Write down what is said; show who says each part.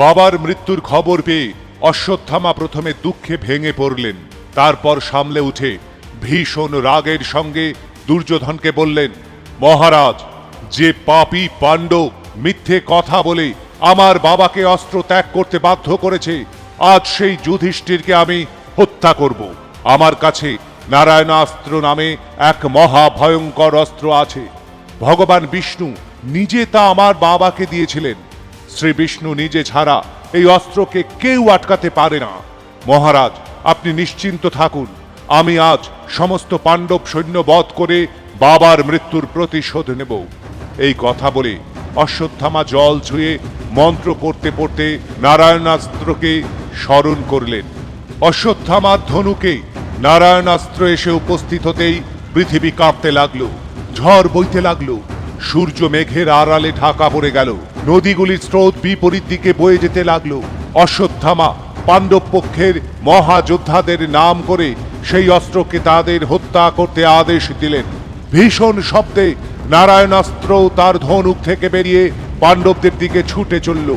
Speaker 1: বাবার মৃত্যুর খবর পেয়ে অশ্বত্থামা প্রথমে দুঃখে ভেঙে পড়লেন। তারপর সামলে উঠে ভীষণ রাগের সঙ্গে দুর্যোধনকে বললেন, মহারাজ, যে পাপী পাণ্ডব মিথ্যে কথা বলে আমার বাবাকে অস্ত্র ত্যাগ করতে বাধ্য করেছে, আজ সেই যুধিষ্ঠিরকে আমি হত্যা করব। আমার কাছে নারায়ণাস্ত্র নামে এক মহা ভয়ঙ্কর অস্ত্র আছে। ভগবান বিষ্ণু নিজে তা আমার বাবাকে দিয়েছিলেন। শ্রী বিষ্ণু নিজে ছাড়া এই অস্ত্রকে কেউ আটকাতে পারে না। মহারাজ, আপনি নিশ্চিন্ত থাকুন। আমি আজ সমস্ত পাণ্ডব সৈন্য বধ করে বাবার মৃত্যুর প্রতিশোধ নেব। এই কথা বলে অশ্বত্থামা জল ছুঁয়ে মন্ত্র পড়তে পড়তে নারায়ণাস্ত্রকে স্মরণ করলেন। অশ্বত্থামার ধনুকে নারায়ণাস্ত্র এসে উপস্থিত হতেই পৃথিবী কাঁপতে লাগল, ঝড় বইতে লাগল, সূর্য মেঘের আড়ালে ঢাকা পড়ে গেল। নদীগুলির স্রোত বিপরীত দিকে বয়ে যেতে লাগল। অশ্বত্থামা পাণ্ডব পক্ষের মহাযোদ্ধাদের নাম করে সেই অস্ত্রকে তাদের হত্যা করতে আদেশ দিলেন। ভীষণ শব্দে নারায়ণাস্ত্র তার ধনুক থেকে বেরিয়ে পাণ্ডবদের দিকে ছুটে চলল।